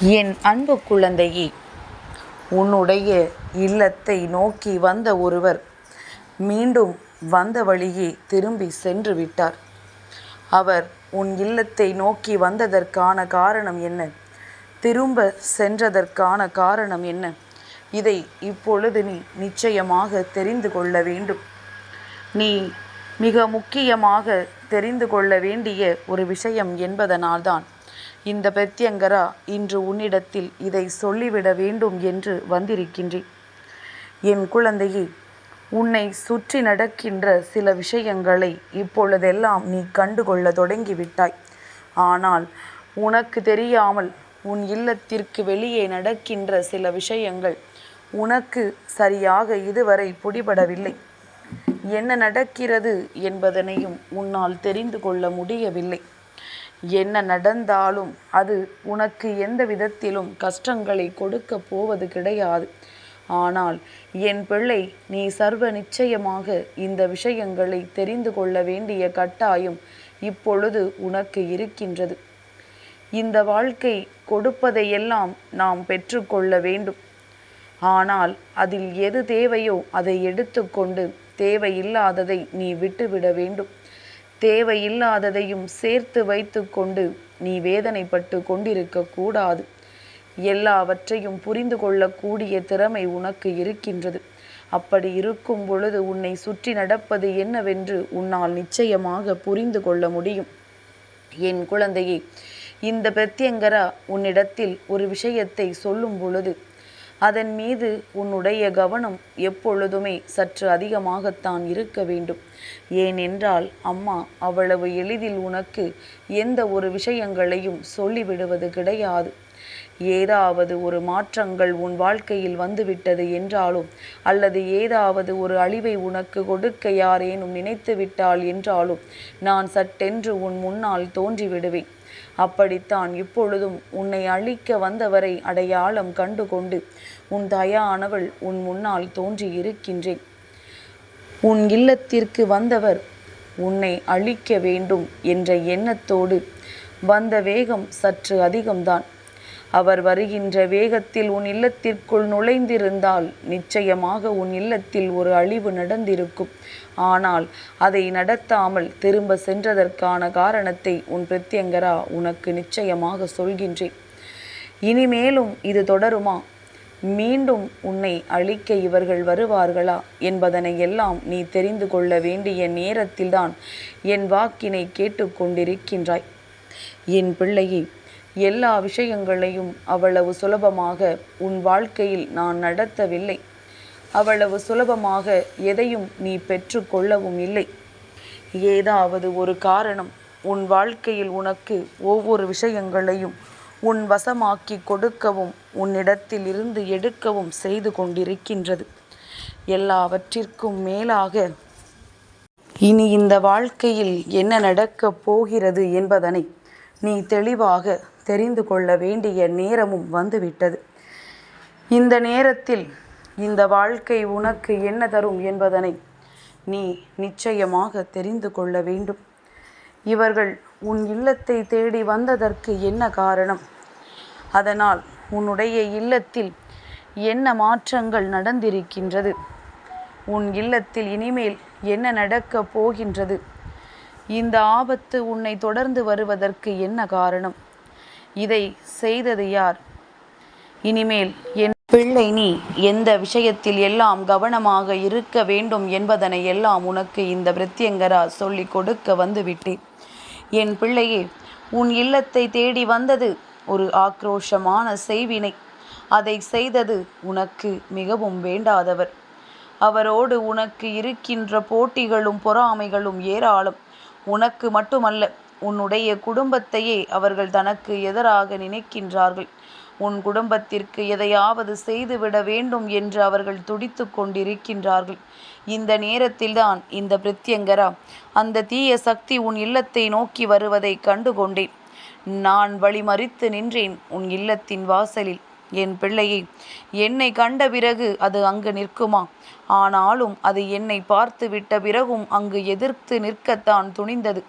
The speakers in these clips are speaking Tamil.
என் அன்பு குழந்தையே உன்னுடைய இல்லத்தை நோக்கி வந்த ஒருவர் மீண்டும் வந்த வழியே திரும்பி சென்று விட்டார். அவர் உன் இல்லத்தை நோக்கி வந்ததற்கான காரணம் என்ன? திரும்ப சென்றதற்கான காரணம் என்ன? இதை இப்பொழுது நீ நிச்சயமாக தெரிந்து கொள்ள வேண்டும். நீ மிக முக்கியமாக தெரிந்து கொள்ள வேண்டிய ஒரு விஷயம் என்பதனால்தான் இந்த பிரத்யங்கரா இன்று உன்னிடத்தில் இதை சொல்லிவிட வேண்டும் என்று வந்திருக்கின்றேன் என் குழந்தையே உன்னை சுற்றி நடக்கின்ற சில விஷயங்களை இப்பொழுதெல்லாம் நீ கண்டுகொள்ள தொடங்கிவிட்டாய். ஆனால் உனக்கு தெரியாமல் உன் இல்லத்திற்கு வெளியே நடக்கின்ற சில விஷயங்கள் உனக்கு சரியாக இதுவரை பிடிபடவில்லை. என்ன நடக்கிறது என்பதனையும் உன்னால் தெரிந்து கொள்ள முடியவில்லை. என்ன நடந்தாலும் அது உனக்கு எந்த விதத்திலும் கஷ்டங்களை கொடுக்க போவது கிடையாது. ஆனால் என் பிள்ளை நீ சர்வ நிச்சயமாக இந்த விஷயங்களை தெரிந்து கொள்ள வேண்டிய கட்டாயம் இப்பொழுது உனக்கு இருக்கின்றது. இந்த வாழ்க்கை கொடுப்பதையெல்லாம் நாம் பெற்றுக்கொள்ள வேண்டும். ஆனால் அதில் எது தேவையோ அதை எடுத்துக்கொண்டு தேவையில்லாததை நீ விட்டுவிட வேண்டும். தேவையில்லாததையும் சேர்த்து வைத்து கொண்டு நீ வேதனைப்பட்டு கொண்டிருக்க கூடாது. எல்லாவற்றையும் புரிந்து கொள்ளக்கூடிய திறமை உனக்கு இருக்கின்றது. அப்படி இருக்கும் பொழுது உன்னை சுற்றி நடப்பது என்னவென்று உன்னால் நிச்சயமாக புரிந்து கொள்ள முடியும். என் குழந்தையே இந்த பிரத்யங்கரா உன்னிடத்தில் ஒரு விஷயத்தை சொல்லும் பொழுது அதன் மீது உன்னுடைய கவனம் எப்பொழுதுமே சற்று அதிகமாகத்தான் இருக்க வேண்டும். ஏனென்றால் அம்மா அவ்வளவு எளிதில் உனக்கு எந்த ஒரு விஷயங்களையும் சொல்லிவிடுவது கிடையாது. ஏதாவது ஒரு மாற்றங்கள் உன் வாழ்க்கையில் வந்துவிட்டது என்றாலும் அல்லது ஏதாவது ஒரு அழிவை உனக்கு கொடுக்க யாரேனும் நினைத்து விட்டால் என்றாலும் நான் சட்டென்று உன் முன்னால் தோன்றிவிடுவேன். அப்படித்தான் இப்பொழுதும் உன்னை அழிக்க வந்தவரை அடையாளம் கண்டு கொண்டு உன் தயானவள் உன் முன்னால் தோன்றி இருக்கின்றேன் உன் இல்லத்திற்கு வந்தவர் உன்னை அழிக்க வேண்டும் என்ற எண்ணத்தோடு வந்த வேகம் சற்று அதிகம்தான். அவர் வருகின்ற வேகத்தில் உன் இல்லத்திற்குள் நுழைந்திருந்தால் நிச்சயமாக உன் இல்லத்தில் ஒரு அழிவு நடந்திருக்கும். ஆனால் அதை நடத்தாமல் திரும்ப சென்றதற்கான காரணத்தை உன் பிரத்யங்கரா உனக்கு நிச்சயமாக சொல்கின்றேன். இனிமேலும் இது தொடருமா? மீண்டும் உன்னை அழிக்க இவர்கள் வருவார்களா என்பதனை எல்லாம் நீ தெரிந்து கொள்ள வேண்டிய நேரத்தில்தான் என் வாக்கினை கேட்டுக்கொண்டிருக்கின்றாய். என் பிள்ளையை எல்லா விஷயங்களையும் அவ்வளவு சுலபமாக உன் வாழ்க்கையில் நான் நடத்தவில்லை. அவ்வளவு சுலபமாக எதையும் நீ பெற்று கொள்ளவும் இல்லை. ஏதாவது ஒரு காரணம் உன் வாழ்க்கையில் உனக்கு ஒவ்வொரு விஷயங்களையும் உன் வசமாக்கி கொடுக்கவும் உன்னிடத்தில் இருந்து எடுக்கவும் செய்து கொண்டிருக்கின்றது. எல்லாவற்றிற்கும் மேலாக இனி இந்த வாழ்க்கையில் என்ன நடக்கப் போகிறது என்பதனை நீ தெளிவாக தெரிந்து கொள்ள வேண்டிய நேரமும் வந்துவிட்டது. இந்த நேரத்தில் இந்த வாழ்க்கை உனக்கு என்ன தரும் என்பதனை நீ நிச்சயமாக தெரிந்து கொள்ள வேண்டும். இவர்கள் உன் இல்லத்தை தேடி வந்ததற்கு என்ன காரணம்? அதனால் உன்னுடைய இல்லத்தில் என்ன மாற்றங்கள் நடந்திருக்கின்றது? உன் இல்லத்தில் இனிமேல் என்ன நடக்கப் போகின்றது? இந்த ஆபத்து உன்னை தொடர்ந்து வருவதற்கு என்ன காரணம்? இதை செய்தது யார்? இனிமேல் என் பிள்ளை நீ எந்த விஷயத்தில் எல்லாம் கவனமாக இருக்க வேண்டும் என்பதனை எல்லாம் உனக்கு இந்த பிரத்யங்கரா சொல்லி கொடுக்க வந்துவிட்டேன் என் பிள்ளையே உன் இல்லத்தை தேடி வந்தது ஒரு ஆக்ரோஷமான செய்வினை. அதை செய்தது உனக்கு மிகவும் வேண்டாதவர். அவரோடு உனக்கு இருக்கின்ற போட்டிகளும் பொறாமைகளும் ஏராளம். உனக்கு மட்டுமல்ல உன்னுடைய குடும்பத்தையே அவர்கள் தனக்கு எதிராக நினைக்கின்றார்கள். உன் குடும்பத்திற்கு எதையாவது செய்துவிட வேண்டும் என்று அவர்கள் துடித்து கொண்டிருக்கின்றார்கள். இந்த நேரத்தில்தான் இந்த பிரத்யங்கரா அந்த தீய சக்தி உன் இல்லத்தை நோக்கி வருவதை கண்டுகொண்டேன். நான் வழிமறித்து நின்றேன் உன் இல்லத்தின் வாசலில். என் பிள்ளையை என்னை கண்ட பிறகு அது அங்கு நிற்குமா? ஆனாலும் அது என்னை பார்த்து விட்ட பிறகும் அங்கு எதிர்த்து நிற்கத்தான் துணிந்தது.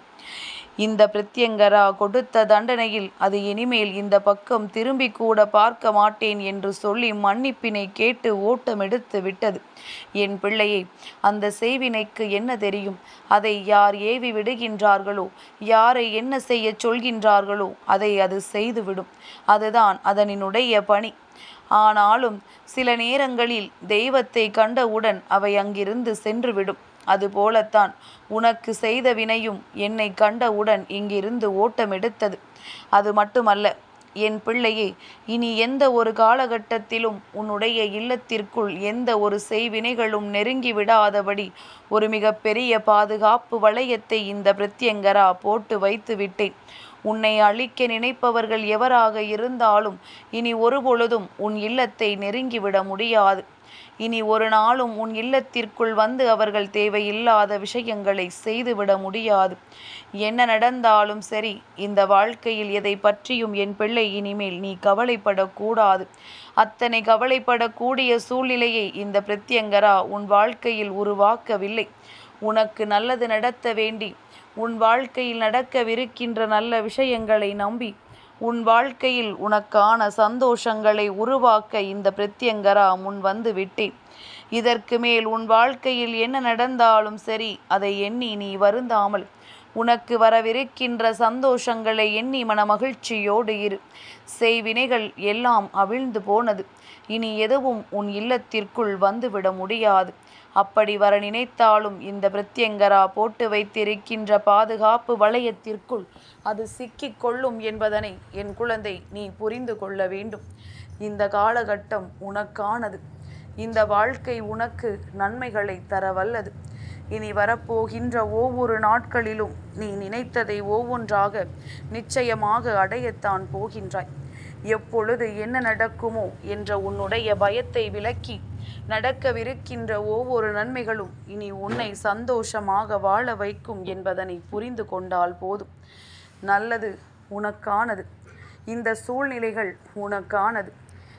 இந்த பிரத்யங்கரா கொடுத்த தண்டனையில் அது இனிமேல் இந்த பக்கம் திரும்பி கூட பார்க்க மாட்டேன் என்று சொல்லி மன்னிப்பினை கேட்டு ஓட்டமெடுத்து விட்டது. என் பிள்ளையை அந்த செய்வினைக்கு என்ன தெரியும்? அதை யார் ஏவி விடுகின்றார்களோ யாரை என்ன செய்ய சொல்கின்றார்களோ அதை அது செய்துவிடும். அதுதான் அதனினுடைய பணி. ஆனாலும் சில நேரங்களில் தெய்வத்தை கண்டவுடன் அவை அங்கிருந்து சென்றுவிடும். அதுபோலத்தான். உனக்கு செய்த வினையும் என்னை கண்டவுடன் இங்கிருந்து ஓட்டமெடுத்தது. அது மட்டுமல்ல என் பிள்ளையே இனி எந்த ஒரு காலகட்டத்திலும் உன்னுடைய இல்லத்திற்குள் எந்த ஒரு செய்வினைகளும் நெருங்கி விடாதபடி ஒரு மிகப்பெரிய பாதுகாப்பு வளையத்தை இந்த பிரத்யங்கரா போட்டு வைத்து விட்டேன். உன்னை அழிக்க நினைப்பவர்கள் எவராக இருந்தாலும் இனி ஒருபொழுதும் உன் இல்லத்தை நெருங்கிவிட முடியாது. இனி ஒரு நாளும் உன் இல்லத்திற்குள் வந்து அவர்கள் தேவையில்லாத விஷயங்களை செய்துவிட முடியாது. என்ன நடந்தாலும் சரி இந்த வாழ்க்கையில் எதை பற்றியும் என் பிள்ளை இனிமேல் நீ கவலைப்படக்கூடாது. அத்தனை கவலைப்படக்கூடிய சூழ்நிலையை இந்த பிரத்யங்கரா உன் வாழ்க்கையில் உருவாக்கவில்லை. உனக்கு நல்லது நடத்த வேண்டி. உன் வாழ்க்கையில் நடக்கவிருக்கின்ற நல்ல விஷயங்களை நம்பி. உன் வாழ்க்கையில் உனக்கான சந்தோஷங்களை உருவாக்க இந்த பிரத்யங்கரா முன் வந்து விட்டேன். இதற்கு மேல் உன் வாழ்க்கையில் என்ன நடந்தாலும் சரி அதை எண்ணி நீ வருந்தாமல். உனக்கு வரவிருக்கின்ற சந்தோஷங்களை எண்ணி மன மகிழ்ச்சியோடு இரு. செய்வினைகள் எல்லாம் அவிழ்ந்து போனது. இனி எதுவும் உன் இல்லத்திற்குள் வந்துவிட முடியாது. அப்படி வர நினைத்தாலும் இந்த பிரத்யங்கரா போட்டு வைத்திருக்கின்ற பாதுகாப்பு வளையத்திற்குள் அது சிக்கிக் கொள்ளும் என்பதனை என் குழந்தை நீ புரிந்து கொள்ள வேண்டும். இந்த காலகட்டம் உனக்கானது. இந்த வாழ்க்கை உனக்கு நன்மைகளை தரவல்லது. இனி வரப்போகின்ற ஒவ்வொரு நாட்களிலும் நீ நினைத்ததை ஒவ்வொன்றாக நிச்சயமாக அடையத்தான் போகின்றாய். எப்பொழுது என்ன நடக்குமோ என்ற உன்னுடைய பயத்தை விலக்கி நடக்கவிருக்கின்ற ஒவ்வொரு நன்மைகளும் இனி உன்னை சந்தோஷமாக வாழ வைக்கும் என்பதனை புரிந்து கொண்டால் போதும். நல்லது உனக்கானது. இந்த சூழ்நிலைகள் உனக்கானது.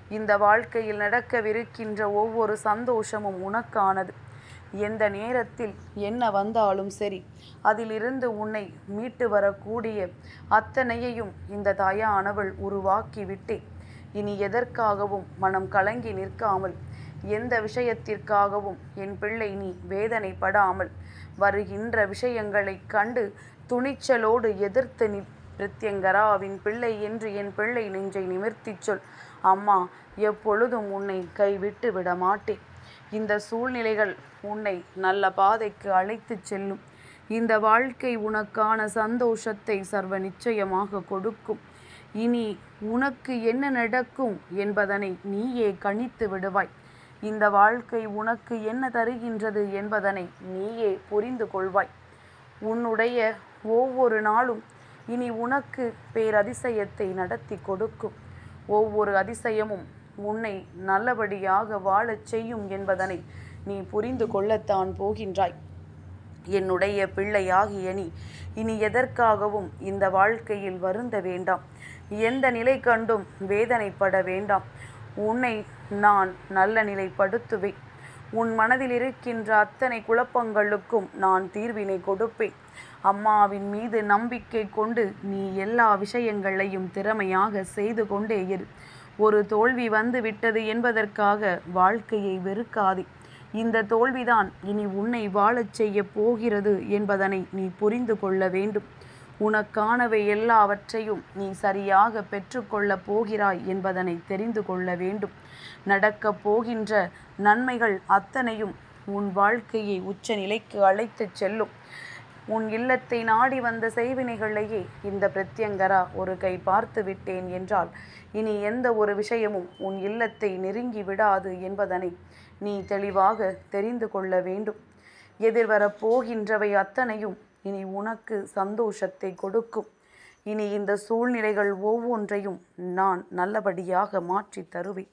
இந்த வாழ்க்கையில் நடக்கவிருக்கின்ற ஒவ்வொரு சந்தோஷமும் உனக்கானது. எந்த நேரத்தில் என்ன வந்தாலும் சரி அதிலிருந்து உன்னை மீட்டு வரக்கூடிய அத்தனையையும் இந்த தாயானவள் உருவாக்கிவிட்டே. இனி எதற்காகவும் மனம் கலங்கி நிற்காமல் எந்த விஷயத்திற்காகவும் என் பிள்ளை நீ வேதனைப்படாமல் வருகின்ற விஷயங்களைக் கண்டு துணிச்சலோடு எதிர்த்து நி பிரத்யங்கராவின் பிள்ளை என்று என் பிள்ளை நெஞ்சை நிமிர்த்திச் சொல். அம்மா எப்பொழுதும் உன்னை கைவிட்டு விட மாட்டேன் இந்த சூழ்நிலைகள் உன்னை நல்ல பாதைக்கு அழைத்து செல்லும். இந்த வாழ்க்கை உனக்கான சந்தோஷத்தை சர்வ நிச்சயமாக கொடுக்கும். இனி உனக்கு என்ன நடக்கும் என்பதனை நீயே கணித்து விடுவாய். இந்த வாழ்க்கை உனக்கு என்ன தருகின்றது என்பதனை நீயே புரிந்து கொள்வாய். உன்னுடைய ஒவ்வொரு நாளும் இனி உனக்கு பேரதிசயத்தை நடத்தி கொடுக்கும். ஒவ்வொரு அதிசயமும் உன்னை நல்லபடியாக வாழச் செய்யும் என்பதனை நீ புரிந்து கொள்ளத்தான் போகின்றாய். என்னுடைய பிள்ளையாகிய நீ இனி எதற்காகவும் இந்த வாழ்க்கையில் வருந்த வேண்டாம். எந்த நிலை கண்டும் வேதனைப்பட வேண்டாம். உன்னை நான் நல்ல நிலைப்படுத்துவேன் உன் மனதில் இருக்கின்ற அத்தனை குழப்பங்களுக்கும் நான் தீர்வினை கொடுப்பேன். அம்மாவின் மீது நம்பிக்கை கொண்டு நீ எல்லா விஷயங்களையும் திறமையாக செய்து கொண்டே இரு. ஒரு தோல்வி வந்து விட்டது என்பதற்காக வாழ்க்கையை வெறுக்காதே. இந்த தோல்விதான் இனி உன்னை வாழச் செய்ய போகிறது என்பதனை நீ புரிந்து கொள்ள வேண்டும். உனக்கானவை எல்லாவற்றையும் நீ சரியாக பெற்றுக்கொள்ளப் போகிறாய் என்பதனை தெரிந்து கொள்ள வேண்டும். நடக்கப் போகின்ற நன்மைகள் அத்தனையும் உன் வாழ்க்கையை உச்ச நிலைக்கு அழைத்துச் செல்லும். உன் இல்லத்தை நாடி வந்த செய்வினைகளையே இந்த பிரத்யங்கரா ஒரு கை பார்த்து விட்டேன் என்றால் இனி எந்த ஒரு விஷயமும் உன் இல்லத்தை நெருங்கி விடாது என்பதனை நீ தெளிவாக தெரிந்து கொள்ள வேண்டும். எதிர்வரப் போகின்றவை அத்தனையும் இனி உனக்கு சந்தோஷத்தை கொடுக்கும். இனி இந்த சூழ்நிலைகள் ஒவ்வொன்றையும் நான் நல்லபடியாக மாற்றி தருவேன்.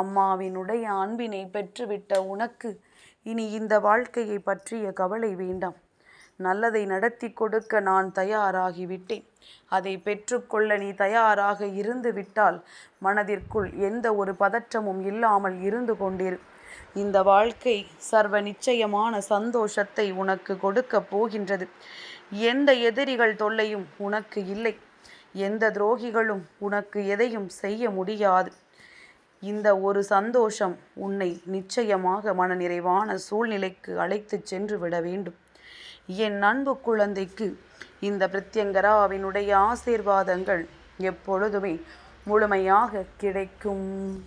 அம்மாவினுடைய அன்பினை பெற்றுவிட்ட உனக்கு இனி இந்த வாழ்க்கையை பற்றிய கவலை வேண்டாம். நல்லதை நடத்தி கொடுக்க நான் தயாராகிவிட்டேன். அதை பெற்றுக்கொள்ள நீ தயாராக இருந்து விட்டால் மனதிற்குள் எந்த ஒரு பதற்றமும் இல்லாமல் இருந்து கொண்டிரு. இந்த வாழ்க்கை சர்வ நிச்சயமான சந்தோஷத்தை உனக்கு கொடுக்க போகின்றது. எந்த எதிரிகள் தொல்லையும் உனக்கு இல்லை. எந்த துரோகிகளும் உனக்கு எதையும் செய்ய முடியாது. இந்த ஒரு சந்தோஷம் உன்னை நிச்சயமாக மனநிறைவான சூழ்நிலைக்கு அழைத்துச் சென்று விட வேண்டும். என் அன்பு குழந்தைக்கு இந்த பிரத்யங்கராவினுடைய ஆசீர்வாதங்கள் எப்பொழுதுமே முழுமையாக கிடைக்கும்.